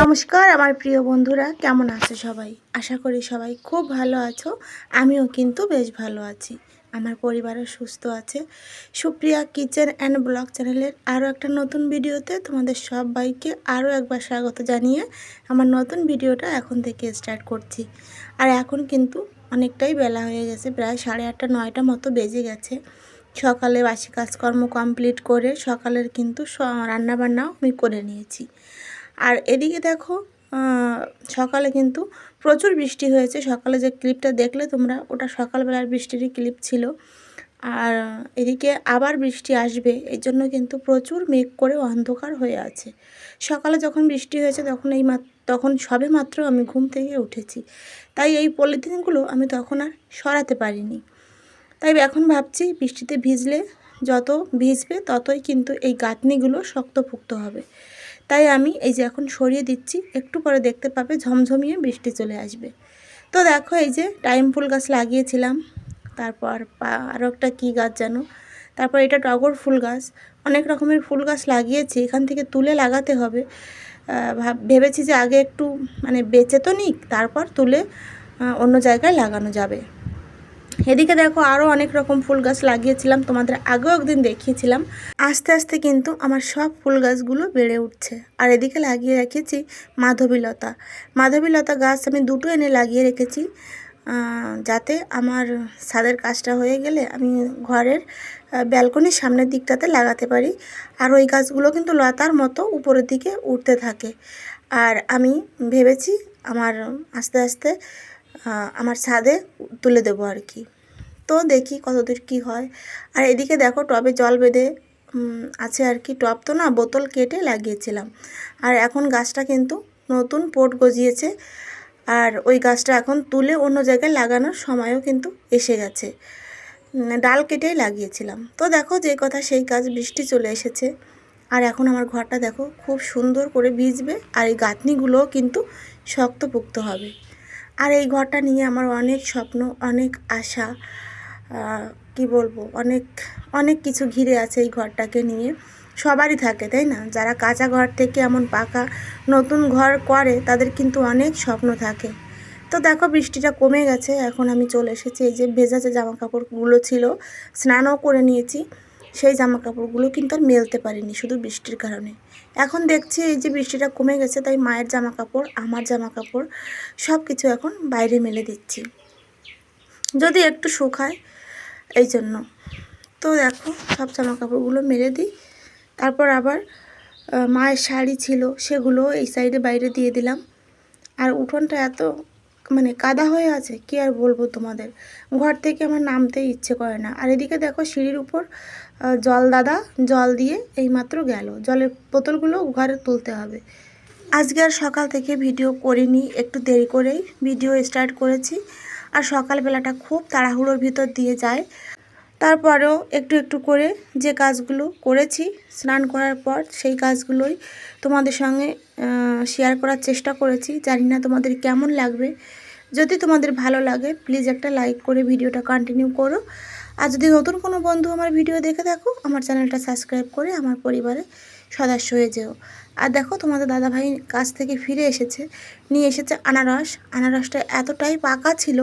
নমস্কার, আমার প্রিয় বন্ধুরা, কেমন আছো সবাই? আশা করি সবাই খুব ভালো আছো, আমিও কিন্তু বেশ ভালো আছি। আমার পরিবারও সুস্থ আছে। সুপ্রিয়া কিচেন অ্যান্ড ব্লগ চ্যানেলের আরও একটা নতুন ভিডিওতে তোমাদের সবাইকে আরও একবার স্বাগত জানিয়ে আমার নতুন ভিডিওটা এখন থেকে স্টার্ট করছি। আর এখন কিন্তু অনেকটাই বেলা হয়ে গেছে, প্রায় সাড়ে আটটা, নয়টা মতো বেজে গেছে। সকালে বাসি কাজকর্ম কমপ্লিট করে সকালের কিন্তু রান্নাবান্নাও আমি করে নিয়েছি। আর এদিকে দেখো সকালে কিন্তু প্রচুর বৃষ্টি হয়েছে। সকালে যে ক্লিপটা দেখলে তোমরা, ওটা সকালবেলার বৃষ্টিরই ক্লিপ ছিল। আর এদিকে আবার বৃষ্টি আসবে এই জন্য কিন্তু প্রচুর মেঘ করে অন্ধকার হয়ে আছে। সকালে যখন বৃষ্টি হয়েছে, তখন এই তখন সবে মাত্র আমি ঘুম থেকে উঠেছি। তাই এই পলিথিনগুলো আমি তখন আর সরাতে পারিনি। তাই এখন ভাবছি বৃষ্টিতে ভিজলে যত ভিজবে ততই কিন্তু এই গাঁথনিগুলো শক্তপুক্ত হবে। তাই আমি এই যে এখন সরিয়ে দিচ্ছি, একটু পরে দেখতে পাবে ঝমঝমিয়ে বৃষ্টি চলে আসবে। তো দেখো এই যে টাইম ফুল গাছ লাগিয়েছিলাম, তারপর আরও একটা কী গাছ যেন তারপর এটা টগর ফুল গাছ। অনেক রকমের ফুল গাছ লাগিয়েছি, এখান থেকে তুলে লাগাতে হবে। ভাব, ভেবেছি যে আগে একটু মানে বেঁচে তো নিক, তারপর তুলে অন্য জায়গায় লাগানো যাবে। এদিকে দেখো আরও অনেক রকম ফুল গাছ লাগিয়েছিলাম, তোমাদের আগেও একদিন দেখিয়েছিলাম। আস্তে আস্তে কিন্তু আমার সব ফুল গাছগুলো বেড়ে উঠছে। আর এদিকে লাগিয়ে রেখেছি মাধবীলতা। মাধবীলতা গাছ আমি দুটো এনে লাগিয়ে রেখেছি যাতে আমার ছাদের কাজটা হয়ে গেলে আমি ঘরের ব্যালকনির সামনের দিকটাতে লাগাতে পারি। আর ওই গাছগুলো কিন্তু লতার মতো উপরের দিকে উঠতে থাকে। আর আমি ভেবেছি আমার আস্তে আস্তে আমার ছাদে তুলে দেবো আর কি। তো দেখি কতদূর কি হয়। আর এদিকে দেখো টবে জল বেঁধে আছে আর কি টব। তো না, বোতল কেটে লাগিয়েছিলাম। আর এখন গাছটা কিন্তু নতুন পোট গজিয়েছে। আর ওই গাছটা এখন তুলে অন্য জায়গায় লাগানোর সময়ও কিন্তু এসে গেছে। ডাল কেটেই লাগিয়েছিলাম। তো দেখো যে কথা, সেই কাজ বৃষ্টি চলে এসেছে। আর এখন আমার ঘরটা দেখো খুব সুন্দর করে ভিজবে। আর এই গাঁথনিগুলোও কিন্তু শক্তপোক্ত হবে। আর এই ঘরটা নিয়ে আমার অনেক স্বপ্ন, অনেক আশা কি বলব, অনেক অনেক কিছু ঘিরে আছে এই ঘরটাকে নিয়ে। সবারই থাকে, তাই না? যারা কাঁচা ঘর থেকে এমন পাকা নতুন ঘর করে, তাদের কিন্তু অনেক স্বপ্ন থাকে। তো দেখো, বৃষ্টিটা কমে গেছে, এখন আমি চলে এসেছি। এই যে ভেজা যে জামা কাপড়গুলো ছিল, স্নানও করে নিয়েছি। সেই জামা কাপড়গুলো কিন্তু আর মেলতে পারিনি শুধু বৃষ্টির কারণে। এখন দেখছি এই যে বৃষ্টিটা কমে গেছে, তাই মায়ের জামা কাপড় আমার জামা কাপড় সব কিছু এখন বাইরে মেলে দিচ্ছি। যদি একটু শুকায়, এই জন্য। তো দেখো, সব জামা কাপড়গুলো মেলে দিই। তারপর আবার মায়ের শাড়ি ছিল, সেগুলো এই সাইডে বাইরে দিয়ে দিলাম। আর উঠোনটা এত মানে কাদা হয়ে আছে, কি আর বলব তোমাদের? ঘর থেকে আমার নামতে ইচ্ছে করে না। আর এদিকে দেখো সিঁড়ির উপর জল দাদা, জল দিয়ে এইমাত্র গেল। জলের বোতলগুলো ঘরে তুলতে হবে। আজকে আর সকাল থেকে ভিডিও করিনি, একটু দেরি করেই ভিডিও স্টার্ট করেছি। আর সকালবেলাটা খুব তাড়াহুড়োর ভিতর দিয়ে যায়। তারপরেও একটু একটু করে যে কাজগুলো করেছি, স্নান করার পর সেই কাজগুলোই তোমাদের সঙ্গে শেয়ার করার চেষ্টা করেছি। জানি না তোমাদের কেমন লাগবে। যদি তোমাদের ভালো লাগে প্লিজ একটা লাইক করে ভিডিওটা কন্টিনিউ করো। আর যদি নতুন কোনো বন্ধু আমার ভিডিও দেখে দেখো আমার চ্যানেলটা সাবস্ক্রাইব করে আমার পরিবারে সদস্য হয়ে যেও। আর দেখো তোমাদের দাদাভাই কাছ থেকে ফিরে এসেছে। নিয়ে এসেছে আনারস। আনারসটা এতটাই পাকা ছিল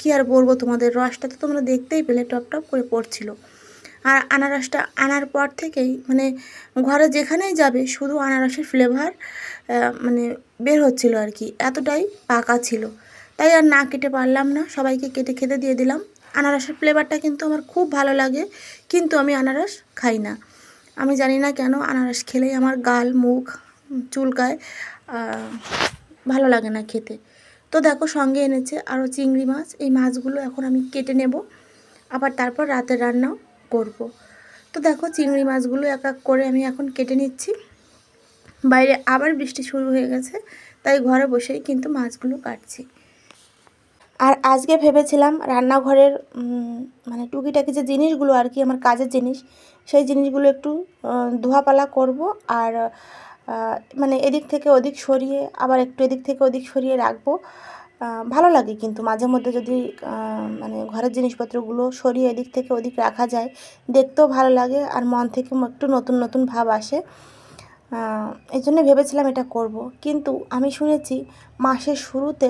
কি আর বলব তোমাদের? রসটা তো তোমরা দেখতেই পেলে, টপ টপ করে পড়ছিল। আর আনারসটা আনার পর থেকেই মানে ঘরে যেখানেই যাবে, শুধু আনারসের ফ্লেভার মানে বের হচ্ছিল আর কি, এতটাই পাকা ছিল। তাই আর না কেটে পারলাম না, সবাইকে কেটে খেতে দিয়ে দিলাম। আনারসের ফ্লেভারটা কিন্তু আমার খুব ভালো লাগে, কিন্তু আমি আনারস খাই না। আমি জানি না কেন আনারস খেলেই আমার গাল, মুখ, চুলকায় ভালো লাগে না খেতে। তো দেখো সঙ্গে এনেছে আরও চিংড়ি মাছ। এই মাছগুলো এখন আমি কেটে নেব। আবার তারপর রাতের রান্নাও করব। তো দেখো চিংড়ি মাছগুলো এক এক করে আমি এখন কেটে নিচ্ছি। বাইরে আবার বৃষ্টি শুরু হয়ে গেছে, তাই ঘরে বসেই কিন্তু মাছগুলো কাটছি। আর আজকে ভেবেছিলাম রান্নাঘরের মানে টুকিটাকি যে জিনিসগুলো আর কি, আমার কাজের জিনিস, সেই জিনিসগুলো একটু ধোয়াপালা করব। আর মানে এদিক থেকে ওদিক সরিয়ে আবার একটু এদিক থেকে ওদিক সরিয়ে রাখব। ভালো লাগে কিন্তু মাঝে মধ্যে যদি মানে ঘরের জিনিসপত্রগুলো সরিয়ে এদিক থেকে ওদিক রাখা যায়, দেখতেও ভালো লাগে আর মন থেকে একটু নতুন নতুন ভাব আসে। এই জন্য ভেবেছিলাম এটা করব। কিন্তু আমি শুনেছি মাসের শুরুতে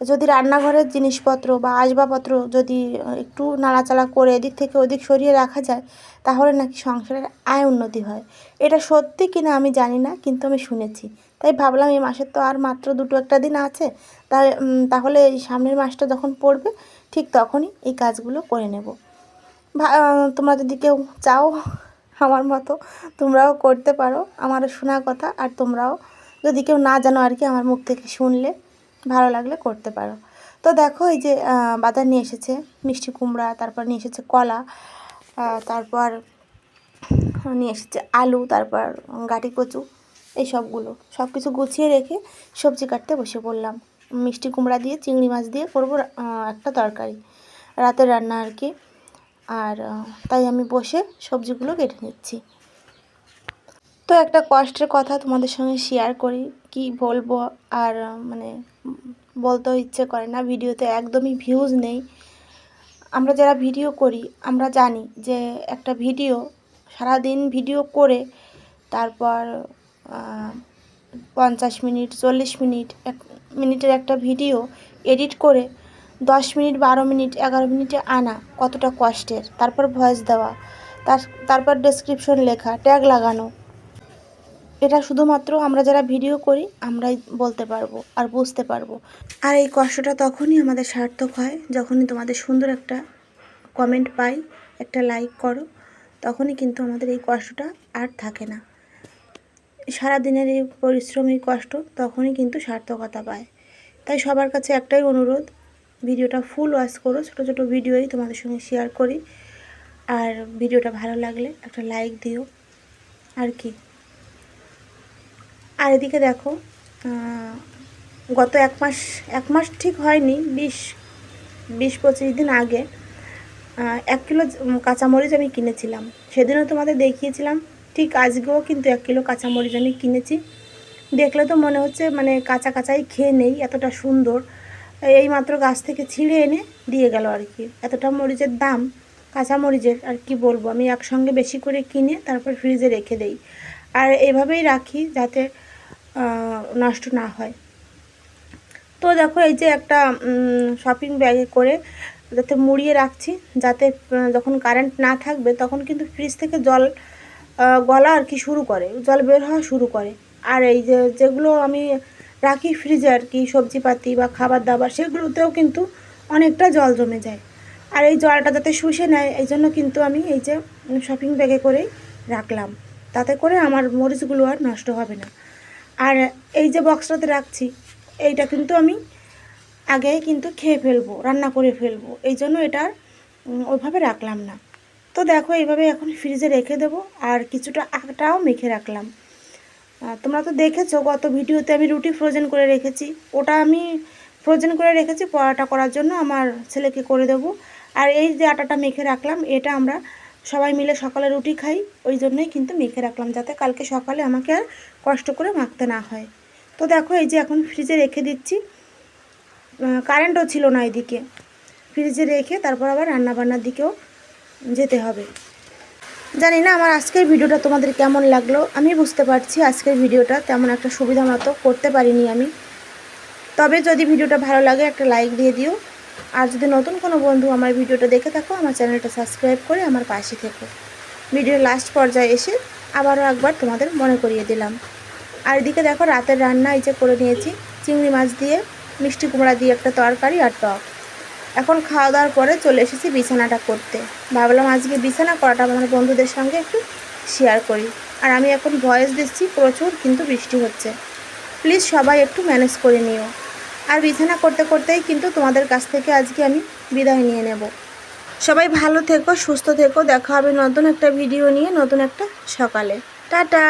যদি রান্নাঘরের জিনিসপত্র বা আসবাবপত্র যদি একটু নাড়াচাড়া করে এদিক থেকে ওদিক সরিয়ে রাখা যায়, তাহলে নাকি সংসারের আয় উন্নতি হয়। এটা সত্যি কিনা আমি জানি না, কিন্তু আমি শুনেছি। তাই ভাবলাম এই মাসের তো আর মাত্র দুটো একটা দিন আছে, তাই তাহলে এই সামনের মাসটা যখন পড়বে, ঠিক তখনই এই কাজগুলো করে নেব। তোমরা যদি কেউ চাও আমার মতো, তোমরাও করতে পারো, আমারও শোনা কথা, আর তোমরাও যদি কেউ না জানো আর কি আমার মুখ থেকে শুনলে ভালো লাগলে করতে পারো। তো দেখো এই যে বাজার নিয়ে এসেছে, মিষ্টি কুমড়া, তারপর নিয়ে এসেছে কলা তারপর নিয়ে এসেছে আলু, তারপর গাটি কচু, এই সবগুলো। সব কিছু গুছিয়ে রেখে সবজি কাটতে বসে পড়লাম। মিষ্টি কুমড়া দিয়ে, চিংড়ি মাছ দিয়ে করব একটা তরকারি। রাতের রান্না আর কি। আর তাই আমি বসে সবজিগুলো কেটে নিচ্ছি। তো একটা কষ্টের কথা তোমাদের সঙ্গে শেয়ার করি, কি বলব? আর মানে বলতেও ইচ্ছে করে না, ভিডিওতে একদমই ভিউজ নেই। আমরা যারা ভিডিও করি, আমরা জানি যে একটা ভিডিও সারাদিন ভিডিও করে তারপর পঞ্চাশ মিনিট, চল্লিশ মিনিট, এক মিনিটের একটা ভিডিও এডিট করে দশ মিনিট, বারো মিনিট, এগারো মিনিটে আনা কতটা কষ্টের। তারপর ভয়েস দেওয়া, তার, তারপর ডেসক্রিপশন লেখা ট্যাগ লাগানো। এটা শুধুমাত্র আমরা যারা ভিডিও করি, আমরাই বলতে পারব আর বুঝতে পারব। আর এই কষ্টটা তখনই আমাদের সার্থক হয়, যখনই তোমাদের সুন্দর একটা কমেন্ট পাই, একটা লাইক করো, তখনই কিন্তু আমাদের এই কষ্টটা আর থাকে না। সারা দিনের এই পরিশ্রম, এই কষ্ট তখনই কিন্তু সার্থকতা পায়। তাই সবার কাছে একটাই অনুরোধ, ভিডিওটা ফুল ওয়াচ করো, ছোটো ছোটো ভিডিওই তোমাদের সঙ্গে শেয়ার করি। আর ভিডিওটা ভালো লাগলে একটা লাইক দিও। আর কি? আর এদিকে দেখো গত এক মাস এক মাস ঠিক হয়নি, বিশ বিশ পঁচিশ দিন আগে এক কিলো কাঁচামরিচ আমি কিনেছিলাম। সেদিনও তোমাদের দেখিয়েছিলাম, ঠিক আজকেও কিন্তু এক কিলো কাঁচামরিচ আমি কিনেছি। দেখলে তো মনে হচ্ছে মানে কাঁচা কাঁচাই খেয়ে নেই, এতটা সুন্দর। এই মাত্র গাছ থেকে ছিঁড়ে এনে দিয়ে গেল আর কি। এতটা মরিচের দাম কাঁচা মরিচের আর কি বলব, আমি একসঙ্গে বেশি করে কিনে তারপর ফ্রিজে রেখে দেই। আর এভাবেই রাখি যাতে নষ্ট না হয়। তো দেখো এই যে একটা শপিং ব্যাগে করে যাতে মুড়িয়ে রাখছি, যাতে যখন কারেন্ট না থাকবে তখন কিন্তু ফ্রিজ থেকে জল গলা আর কি শুরু করে, জল বের হওয়া শুরু করে। আর এই যে, যেগুলো আমি রাখি ফ্রিজে আর কি, সবজিপাতি বা খাবার দাবার, সেগুলোতেও কিন্তু অনেকটা জল জমে যায়। আর এই জলটা যাতে শুষে নেয়, এই জন্য কিন্তু আমি এই যে শপিং ব্যাগে করেই রাখলাম। তাতে করে আমার মরিচগুলো আর নষ্ট হবে না। আর এই যে বক্সটাতে রাখছি, এইটা কিন্তু আমি আগে কিন্তু খেয়ে ফেলব, রান্না করে ফেলব। এই জন্য এটা ওইভাবে রাখলাম না। তো দেখো, এইভাবে এখন ফ্রিজে রেখে দেবো আর কিছুটা আটাও মেখে রাখলাম। তোমরা তো দেখেছ গত ভিডিওতে আমি রুটি ফ্রোজেন করে রেখেছি। ওটা আমি ফ্রোজেন করে রেখেছি, পরোটা করার জন্য আমার ছেলেকে করে দেবো। আর এই যে আটাটা মেখে রাখলাম, এটা আমরা সবাই মিলে সকালে রুটি খাই, ওই জন্যই কিন্তু মেখে রাখলাম যাতে কালকে সকালে আমাকে আর কষ্ট করে মাখতে না হয়। তো দেখো এই যে এখন ফ্রিজে রেখে দিচ্ছি। কারেন্টও ছিল না এদিকে। ফ্রিজে রেখে তারপর আবার রান্নাবান্নার দিকেও যেতে হবে। জানি না আমার আজকের ভিডিওটা তোমাদের কেমন লাগল, আমি বুঝতে পারছি আজকের ভিডিওটা তেমন একটা সুবিধা মতো করতে পারিনি আমি। তবে যদি ভিডিওটা ভালো লাগে একটা লাইক দিয়ে দিও। আর যদি নতুন কোনো বন্ধু আমার ভিডিওটা দেখে থাকো, আমার চ্যানেলটা সাবস্ক্রাইব করে আমার পাশে থেকো। ভিডিওর লাস্ট পর্যায়ে এসে আবারও একবার তোমাদের মনে করিয়ে দিলাম। আর এদিকে দেখো, রাতের রান্না এই যে করে নিয়েছি। চিংড়ি মাছ দিয়ে, মিষ্টি কুমড়া দিয়ে একটা তরকারি আর টক। এখন খাওয়া দাওয়ার পরে চলে এসেছি বিছানাটা করতে। ভাবলাম আজকে বিছানা করাটা আমার বন্ধুদের সঙ্গে একটু শেয়ার করি। আর আমি এখন ভয়েস দিচ্ছি, প্রচুর কিন্তু বৃষ্টি হচ্ছে। প্লিজ সবাই একটু ম্যানেজ করে নিও। আর বিছানা করতে করতেই কিন্তু তোমাদের কাছ থেকে আজকে আমি বিদায় নিয়ে নেব। সবাই ভালো থেকো, সুস্থ থেকো, দেখা হবে নতুন একটা ভিডিও নিয়ে, নতুন একটা সকালে। টাটা!